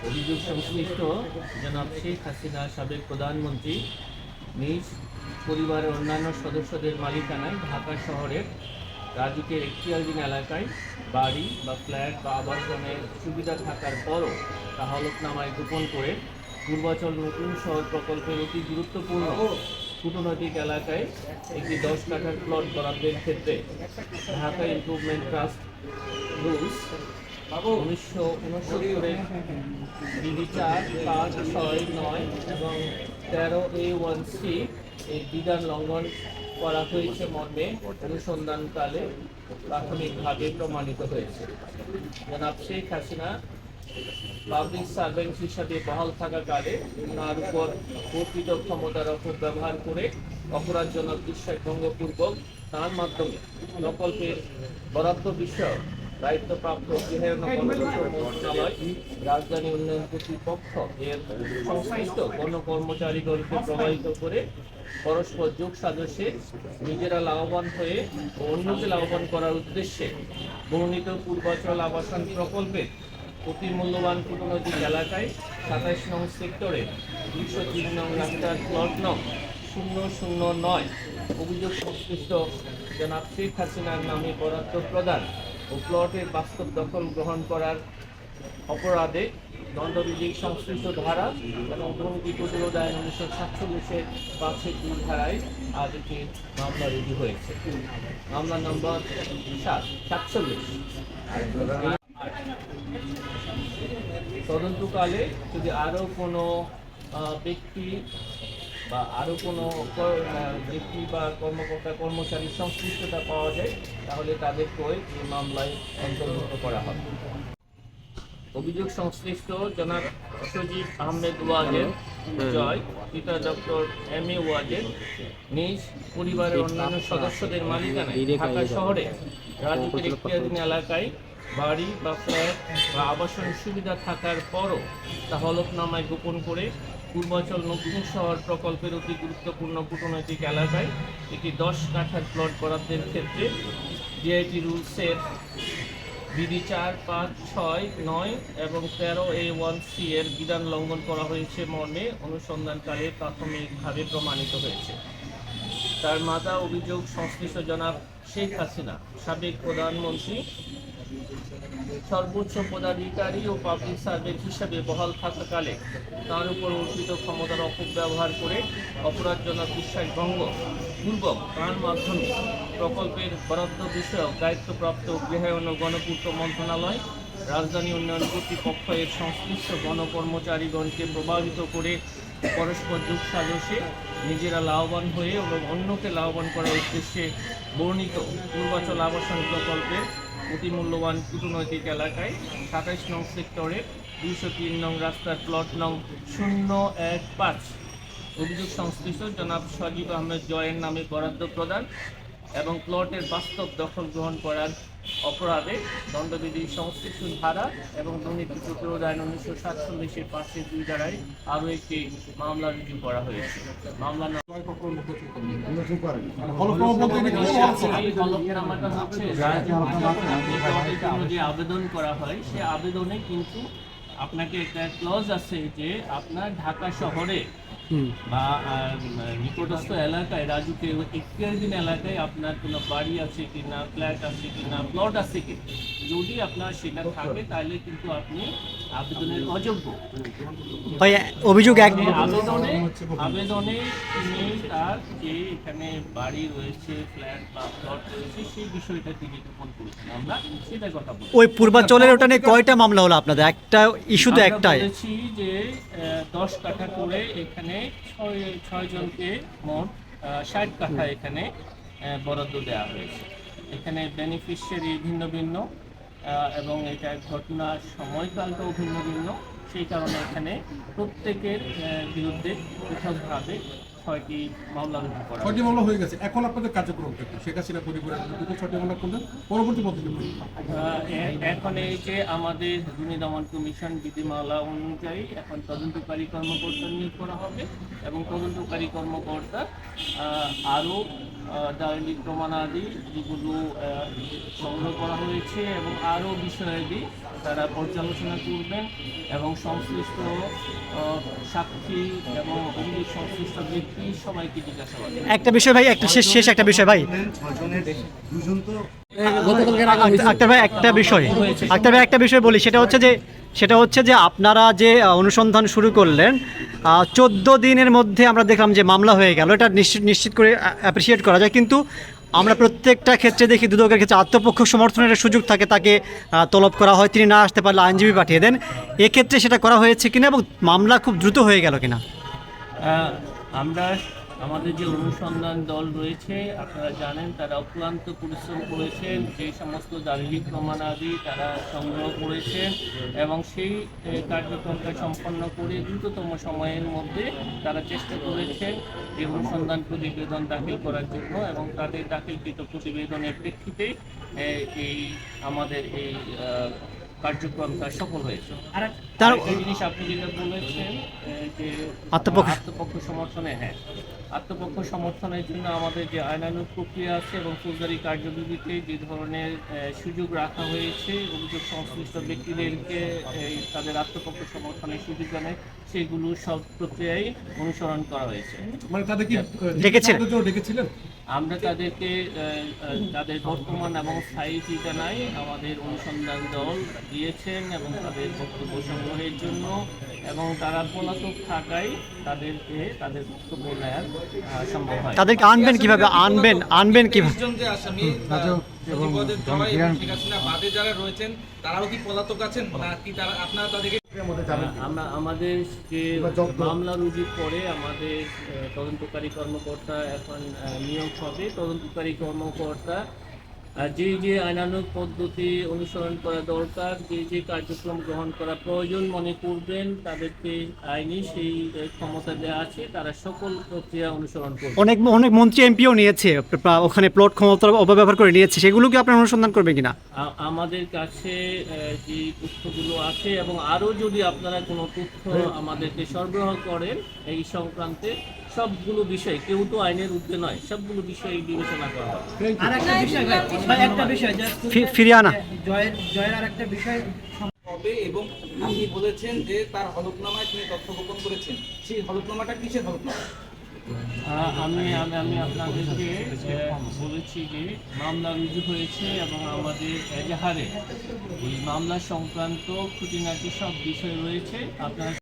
অভিযোগ সংশ্লিষ্ট জনাব শেখ হাসিনা সাবেক প্রধানমন্ত্রী, নিজ পরিবারের অন্যান্য সদস্যদের মালিকানায় ঢাকা শহরের রাজুকের এখতিয়ারদিন এলাকায় বাড়ি বা ফ্ল্যাট বা আবাসনের সুবিধা থাকার পরও তা হলফনামায় গোপন করে পূর্বাচল নতুন শহর প্রকল্পের অতি গুরুত্বপূর্ণ কূটনৈতিক এলাকায় একটি দশ কাঠার প্লট বরাদ্দের ক্ষেত্রে ঢাকা ইম্প্রুভমেন্ট ট্রাস্ট রুলস উনিশশো উনসত্তরের বিধি চার পাঁচ ছয় নয় এবং তেরো এ ওয়ান সি এই বিধান লঙ্ঘন করা হয়েছে মর্মে, অনুসন্ধানকালে প্রাথমিকভাবে প্রমাণিত হয়েছে। জনাব শেখ হাসিনা পাবলিক সার্ভেন্ট হিসাবে বহাল থাকাকালে তার উপর কর্তৃত ক্ষমতার অপব্যবহার করে অপরাধজনক বিশ্বাসভঙ্গপূর্বক তার মাধ্যমে প্রকল্পের বরাদ্দ বিষয়ক দায়িত্বপ্রাপ্ত রাজধানী উন্নয়ন কর্তৃপক্ষ এর সংশ্লিষ্ট গণ প্রভাবিত করে পরস্পর যোগ নিজেরা লাভবান হয়ে লাভবান করার উদ্দেশ্যে বর্ণিত পূর্বাচল আবাসন প্রকল্পের অতি মূল্যবান কূটনৈতিক এলাকায় সাতাইশ নং সেক্টরে দুইশো তিন নং রাস্তার প্লট নং শূন্য শূন্য নয় অভিযোগ সংশ্লিষ্ট জনাব শেখ হাসিনার নামে বরাদ্দ প্রদান। ও প্লটের বাস্তব দখল গ্রহণ করার অপরাধে দণ্ডবিধিক সংশ্লিষ্ট ধারা এবং দুর্নীতি প্রতিরোধ আইন উনিশশো সাতচল্লিশের পাঁচের দুই ধারায় আজ একটি মামলা রুজু হয়েছে। মামলা নম্বর সাত, সাতচল্লিশ। তদন্তকালে যদি আরও কোনো ব্যক্তি বা আরও কোনো ব্যক্তি বা কর্মকর্তা কর্মচারীর সংশ্লিষ্টতা পাওয়া যায়, তাহলে তাদেরকেও এই মামলায় অন্তর্ভুক্ত করা হবে। অভিযোগ সংশ্লিষ্ট জনাব সজীব আহমেদ ওয়াজেদ জয়, পিতা ডক্টর এম এ ওয়াজেদ, নিজ পরিবারের অন্যান্য সদস্যদের মালিকানায় ঢাকা শহরে রাজুকের এখতিয়ারধীন এলাকায় বাড়ি বা ফ্ল্যাট বা আবাসন সুবিধা থাকার পরও তা হলফনামায় গোপন করে পূর্বাচল নতুন শহর প্রকল্পের অতি গুরুত্বপূর্ণ কূটনৈতিক এলাকায় একটি দশ কাঠার প্লট বরাদ্দের ক্ষেত্রে ডিআইটি রুলসের বিধি চার, পাঁচ, ছয়, নয় এবং তেরো এ ওয়ান সি এর বিধান লঙ্ঘন করা হয়েছে মর্মে অনুসন্ধানকালে প্রাথমিকভাবে প্রমাণিত হয়েছে। তার মাতা অভিযোগ সংশ্লিষ্ট জনাব শেখ হাসিনা, সাবেক প্রধানমন্ত্রী সর্বোচ্চ পদাধিকারী ও পাবলিক সার্ভেন্ট হিসাবে বহাল থাকাকালে তার উপর অর্পিত ক্ষমতার অপব্যবহার করে অপরাধজনক বিশ্বাসভঙ্গ পূর্বক তার মাধ্যমে প্রকল্পের বরাদ্দ বিষয়ক দায়িত্বপ্রাপ্ত গৃহায়ন ও গণপূর্ত মন্ত্রণালয়, রাজধানী উন্নয়ন কর্তৃপক্ষ এর সংশ্লিষ্ট গণকর্মচারীগণকে প্রভাবিত করে পরস্পর যোগ সাজসে নিজেরা লাভবান হয়ে এবং অন্যকে লাভবান করার উদ্দেশ্যে বর্ণিত পূর্বাচল আবাসন প্রকল্পের অতি মূল্যবান কূটনৈতিক এলাকায় সাতাইশ নং সেক্টরের দুশো তিন নং রাস্তার প্লট নং শূন্য এক পাঁচ। অভিযোগ সংশ্লিষ্ট জনাব সজিব আহমেদ জয়ের নামে বরাদ্দ প্রদান এবং প্লটের বাস্তব দখল গ্রহণ করার অপরাধে দণ্ডবিধি সংশ্লিষ্ট ধারা এবং দুর্নীতি প্রতিরোধ আইন উনিশশো সাতচল্লিশের পাঁচের দুই ধারায় আরও একটি মামলা রুজু করা হয়েছে। মামলা জন্য যে আবেদন করা হয় সে আবেদনে কিন্তু আপনাকে একটা ক্লজ আছে যে আপনার ঢাকা শহরে বা নিকটস্থ এলাকায় রাজুকে দিন এলাকায় আপনার কোনো বাড়ি আছে কিনা ফ্ল্যাট আছে কিনা প্লট আছে কি যদি আপনার সেটা থাকে তাহলে কিন্তু আপনি আবেদনের অযোগ্য। ভাই অভিযোগ এক আবেদনে আবেদনে তিনি তার যে এখানে বাড়ি রয়েছে ফ্ল্যাট বা প্লট রয়েছে সেই বিষয়টা তিনি গোপন করেছেন। আমরা সেটা কথা বলছি। ওই পূর্বাচলের ওটা নিয়ে কয়টা মামলা হলো আপনাদের? একটা ইস্যু তো একটাই। বলেছি যে দশ কাঠা করে এখানে ছয় ছয় জনকে মোট ষাট কাঠা এখানে বরাদ্দ দেওয়া হয়েছে। এখানে বেনিফিশিয়ারি ভিন্ন ভিন্ন। এবং এটা ঘটনার সময়কালটাও ভিন্ন ভিন্ন সেই কারণে এখানে প্রত্যেকের বিরুদ্ধে পৃথকভাবে ছয়টি মামলা রুজু করা ছয়টি। মামলা হয়ে গেছে। এখন আপনাদের কার্যক্রম কি? শেখ হাসিনা পরিবারের বিরুদ্ধে ছয়টি মামলা করলেন। পরবর্তী পদ্ধতি এখন এই যে আমাদের দুর্নীতি দমন কমিশন বিধিমালা অনুযায়ী এখন তদন্তকারী কর্মকর্তা নিয়োগ করা হবে এবং তদন্তকারী কর্মকর্তা আরও দায়নিক প্রমাণাদি যেগুলো সংগ্রহ করা হয়েছে এবং আরও বিষয়াদি তারা পর্যালোচনা করবেন এবং সংশ্লিষ্ট সাক্ষী এবং অভিযোগ সংশ্লিষ্ট ব্যক্তি সবাইকে জিজ্ঞাসাবাদ করবেন। একটা বিষয় ভাই একটা শেষ শেষ একটা বিষয় ভাই আক্তার- আক্তার ভাই একটা বিষয় আক্তার ভাই একটা বিষয় বলি সেটা হচ্ছে যে সেটা হচ্ছে যে আপনারা যে অনুসন্ধান শুরু করলেন চোদ্দ দিনের মধ্যে আমরা দেখলাম যে মামলা হয়ে গেল। এটা নিশ্চিত নিশ্চিত করে অ্যাপ্রিসিয়েট করা যায়। কিন্তু আমরা প্রত্যেকটা ক্ষেত্রে দেখি দুদকের ক্ষেত্রে আত্মপক্ষ সমর্থনের সুযোগ থাকে তাকে তলব করা হয়। তিনি না আসতে পারলে আইনজীবী পাঠিয়ে দেন। এক্ষেত্রে সেটা করা হয়েছে কিনা এবং মামলা খুব দ্রুত হয়ে গেল কিনা? আমরা আমাদের যে অনুসন্ধান দল রয়েছে, আপনারা জানেন তারা অক্লান্ত পরিশ্রম করেছেন যে সমস্ত দারিদ্রিক প্রমাণাদি তারা সংগ্রহ করেছেন এবং সেই কার্যক্রমটা সম্পন্ন করে দ্রুততম সময়ের মধ্যে তারা চেষ্টা করেছেন যে অনুসন্ধান প্রতিবেদন দাখিল করার জন্য এবং তাদের দাখিলকৃত প্রতিবেদনের প্রেক্ষিতে এই আমাদের এই কার্যক্রমটা সফল হয়েছে। তার- তার জিনিস আপনি যেটা বলেছেন যে আত্মপক্ষ- আত্মপক্ষ সমর্থনে হ্যাঁ আত্মপক্ষ সমর্থনের জন্য আমাদের যে আইনানুগ প্রক্রিয়া আছে এবং ফৌজদারি কার্যবিধিতে যে ধরনের সুযোগ রাখা হয়েছে অভিযোগ সংশ্লিষ্ট ব্যক্তিদেরকে তাদের আত্মপক্ষ সমর্থনের সুযোগ জানায় সেগুলো সব প্রক্রিয়ায় অনুসরণ করা হয়েছে। মানে তাদের কি ডেকেছিলেন? জন্য ডেকেছিলেন? আমরা তাদেরকে তাদের বর্তমান এবং স্থায়ী ঠিকানায় আমাদের অনুসন্ধান দল দিয়েছেন এবং তাদের বক্তব্য সংগ্রহের জন্য এবং তারা পলাতক থাকায় তাদেরকে তাদের বক্তব্য নেওয়ার সম্ভব হয়। তাদেরকে আনবেন কীভাবে? আনবেন আনবেন কীভাবে? যে আসামি বাদে যারা রয়েছেন তারাও কি পলাতক আছেন? নাকি তারা আপনারা তাদেরকে আমরা আমাদের যে মামলা রুজুর পরে আমাদের তদন্তকারী কর্মকর্তা এখন আহ, নিয়োগ হবে। তদন্তকারী কর্মকর্তা যে যে আইনানুক পদ্ধতি অনুসরণ করা দরকার যে যে কার্যক্রম গ্রহণ করা প্রয়োজন মনে করবেন তাদেরকে আইনি সেই ক্ষমতা দেওয়া আছে তারা সকল প্রক্রিয়া অনুসরণ করবে। অনেক অনেক মন্ত্রী এমপিও নিয়েছে ওখানে প্লট ক্ষমতার অপব্যবহার করে নিয়েছে সেগুলো কি আপনারা অনুসন্ধান করবেন কিনা? আমাদের কাছে যে তথ্যগুলো আছে এবং আরও যদি আপনারা কোনো তথ্য আমাদেরকে সরবরাহ করেন এই সংক্রান্তে সবগুলো বিষয় কেউ তো আইনের ঊর্ধ্বে নয় সবগুলো বিষয় বিবেচনা করা হবে আর একটা বিষয় ভাই, একটা বিষয় ফিরিয়ে আনা জয়ের জয়ের আর একটা বিষয় হবে এবং আপনি বলেছেন যে তার হলফনামায় তিনি তথ্য গোপন করেছেন। সেই হলফনামাটা কিসের হলফনামা? আমি আমি আমি আপনাদেরকে বলেছি যে মামলা রুজু হয়েছে এবং আমাদের এজাহারে এই মামলা সংক্রান্ত খুঁটিনাটি সব বিষয় রয়েছে। আপনারা